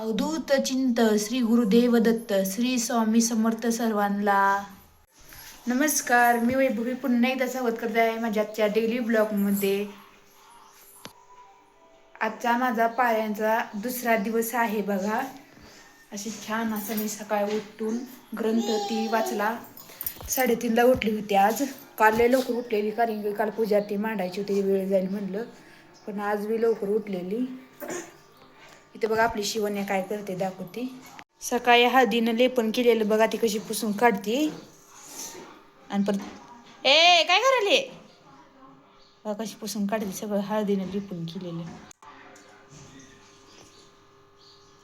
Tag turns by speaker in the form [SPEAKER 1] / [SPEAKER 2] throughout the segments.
[SPEAKER 1] अवधूत चिंत श्री गुरुदेव दत्त श्री स्वामी समर्थ सर्वांना. नमस्कार मी वैभवी पुन्हा एकदा स्वागत करते आहे माझ्या आजच्या डेली ब्लॉगमध्ये आजचा माझा पायांचा दुसरा दिवस आहे बघा. अशी छान असं मी सकाळी उठून ग्रंथ ती वाचला. साडेतीनला उठली होती आज. काल लय लवकर उठलेली कारण की काल पूजा ती मांडायची होती वेळ जाईल म्हणलं. पण आज मी लवकर उठलेली. इथे बघा आपली शिवण्या काय करते दाखवते. सकाळी हळदीनं लेपन केलेलं बघा ती कशी पुसून काढते. आणि परत ए काय करायले? बघा कशी पुसून काढते सगळं हळदीनं लेपून केलेलं.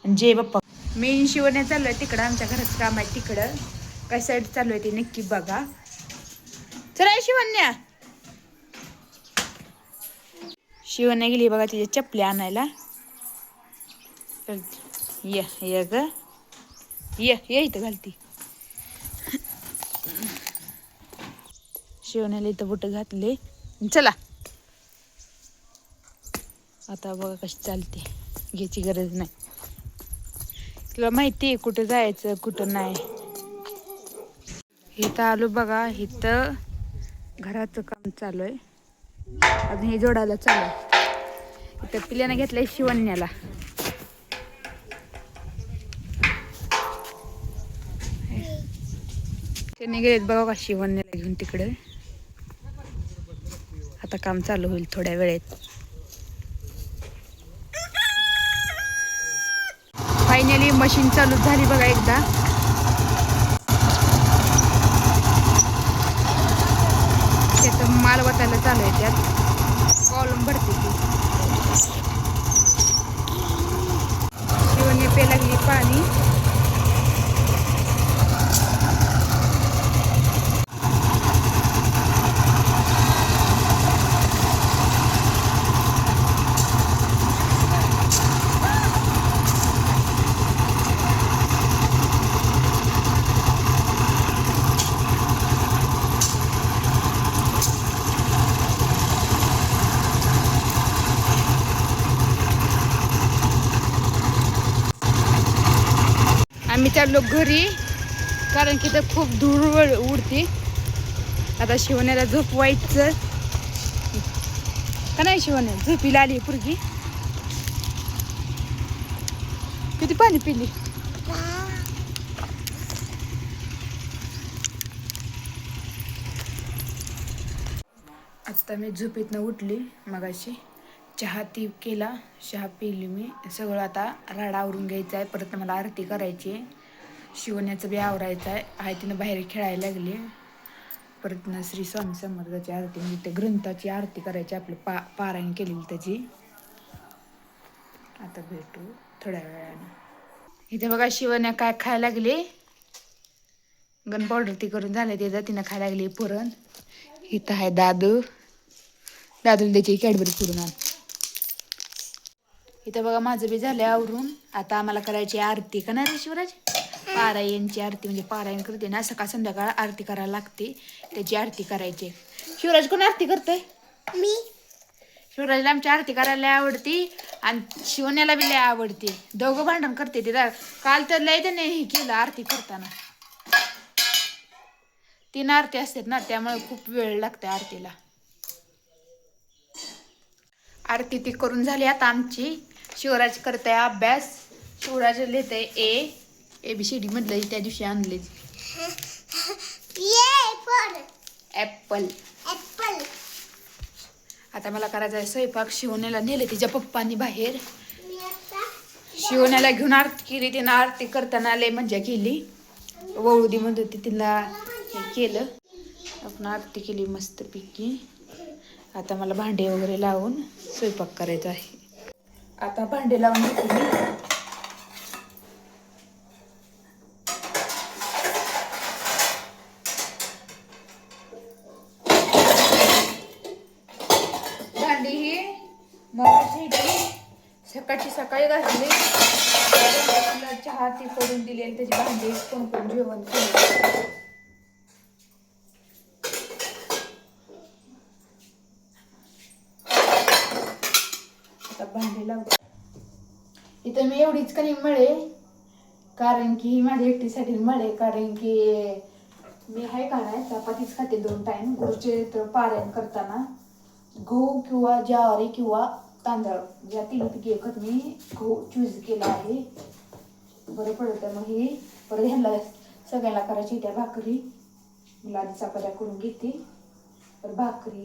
[SPEAKER 1] आणि जे बाप्पा मी शिवण्या चाललोय तिकडं आमच्या घराचं काम आहे तिकडं. काय साईड चालू आहे ते नक्की बघा. चला शिवण्या. शिवण्या गेली बघा तिच्या चपल्या आणायला. ये ये ग ये ये इथं घालती. शिवण्याला इथं बुट घातले. चला. आता बघा कशी चालते. घ्यायची गरज नाही. तुला माहिती आहे कुठं जायचं कुठं नाही. इथं आलो बघा. इथं घराचं काम चालू आहे. अजून हे जोडायला चालू आहे. इथं पिल्यानं घेतलंय शिवण्याला. त्यांनी गेलेत बघा का शिवण्याला घेऊन तिकडे. आता काम चालू होईल थोड्या वेळेत. फायनली मशीन चालू झाली बघा एकदा. त्याचं माल वाटायला चालू आहे त्यात कॉलम भरते ती शिवण्य पे लागली पाणी आम्ही चाललो घरी कारण की तर खूप धूळ व- उडते. आता शिवण्याला झोपवायचं. का नाही शिवण्या झोपीला आली पुरगी. किती पाणी पिली? आता मी झोपेतनं उठली मगाशी. चहा ती केला चहा पिली मी. सगळं आता राडा आवरून घ्यायचा आहे परत मला आरती करायची आहे शिवण्याचं बी आवरायचं आहे. आहे तिनं बाहेर खेळायला लागली. परत ना श्री स्वामी समर्थाची आरती म्हणजे ते ग्रंथाची आरती करायची आपलं पा पारायण केलेली त्याची. आता भेटू थोड्या वेळाने. इथे बघा शिवण्या काय खायला लागली. गन पावडर ती करून झालं ते तिनं खायला लागली पुरण. इथं आहे दादू. दादूला त्याची कॅडबरी पुरून आण. इथं बघा माझं बी झालं आवरून. आता आम्हाला करायची आरती. का नाही शिवराज? पारायणची आरती म्हणजे पारायण करते ना सकाळ संध्याकाळ आरती करायला लागते. त्याची आरती करायची. शिवराज कोण आरती करतोय? मी. शिवराजला आमची आरती करायला लय आवडती आणि शिवण्याला बी लय आवडते. दोघं भांडण करते ते काल तर लय त्याने हे केलं आरती करताना. तीन आरती असतात ना त्यामुळे खूप वेळ लागते आरतीला. आरती ती करून झाली आता आमची. शिवराज करते अभ्यास. शिवराज लिहिते ए. ए बी सी डी मधलं त्या दिवशी आणले ऍपल आता मला करायचा आहे स्वयंपाक शिवण्याला नेले तिच्या पप्पांनी बाहेर शिवण्याला घेऊन आरती केली तिनं आरती करताना लय मजा केली वळुदी म्हणत होती तिला केलं आपण आरती केली मस्तपैकी आता मला भांडे वगैरे लावून स्वयंपाक करायचा आहे आता भांडे लावून घेते मी सकाळची सकाळी घातली. चहा ती करून दिली आणि त्याची भांडी कोण कोण जेवण केलं. आता भांडी लावते. इथं मी एवढीच कणी मळे कारण की ही माझ्या एकटीसाठी मळे कारण की मी आहे का नाही चपातीच खाते दोन टाईम गुरुचे तर पारायण करताना. गहू किंवा ज्वारी किंवा तांदळ या तीन पिके एकत मी गहू चूज केला आहे. बरं पडतं मग ही परत ह्यांना सगळ्यांना करायची त्या भाकरी. मला आधी चपात्या करून घेते. पर भाकरी.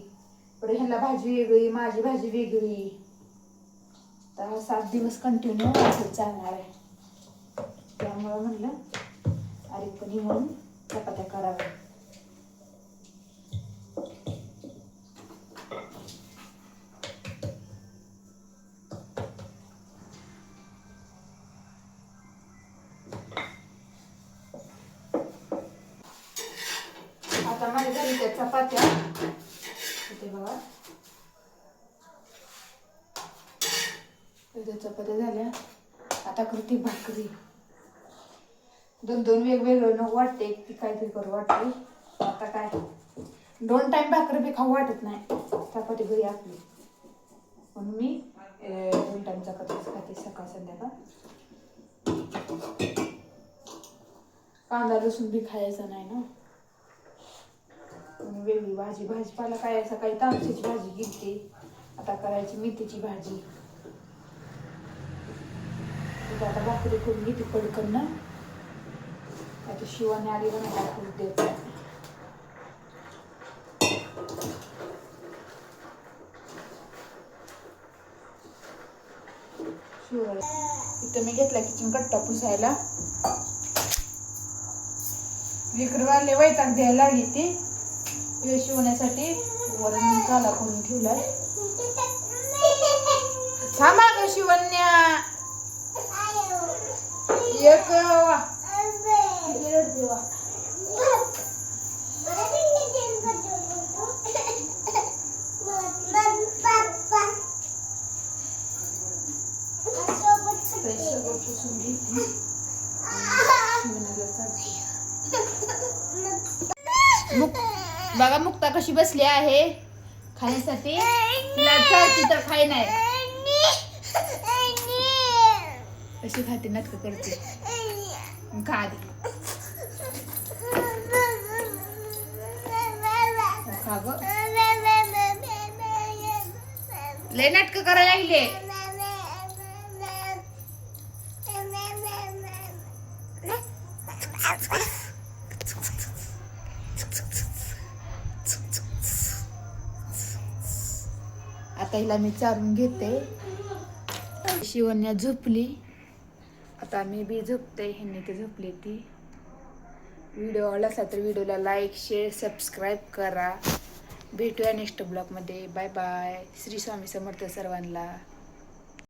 [SPEAKER 1] परत ह्यांना भाजी वेगळी माझी भाजी वेगळी. तर सात दिवस कंटिन्यू असं चालणार आहे. त्यामुळं म्हणलं अरे पण म्हणून चपात्या कराव्या. आता झाली त्या चपात्या. इथे बघा. चपात्या झाल्या. आता करते भाकरी. दोन दोन वेगवेगळं न वाटते. एक ती काहीतरी करू वाटते. आता काय? दोन टाइम भाकरी बी खाऊ वाटत नाही. चपाती घरी आपली. म्हणून मी दोन टाइम चपातीच खाते सकाळ संध्याकाळ. कांदा लसूण बी खायचा नाही ना. वेगळी भाजी. भाजीपाला काय सकाळी तांदळाची भाजी घेते. आता करायची मेथीची भाजी. आता भाकरी करून घेते पडकन ना. आता शिवाने आली भाकरी मला देत इथं मी घेतला किचन कट्टा पुसायला. विक्रवाले वैताग द्यायला लागली ती. हे शिवण्यासाठी वरण काला करून ठेवलाय. थांबा ग शिवण्या. एक. किती रडते वा. तर सगळं पुसून घेते. शिवण्याला चालते. मुक बघा मुक्ता कशी बसली आहे. खाण्यासाठी. तिला तर खाय नाही. कशी खाते नक्की करते. खा आधी. खा ग. लय नाटक करायला लागले. आता हिला मी चारून घेते. शिवण्या झोपली. आता मी बी झोपते ह्यांनी ते झोपली ती. व्हिडिओ आवडला असला तर व्हिडिओला लाईक शेअर सबस्क्राईब करा. भेटूया नेक्स्ट ब्लॉगमध्ये. Bye bye. श्री स्वामी समर्थ सर्वांना.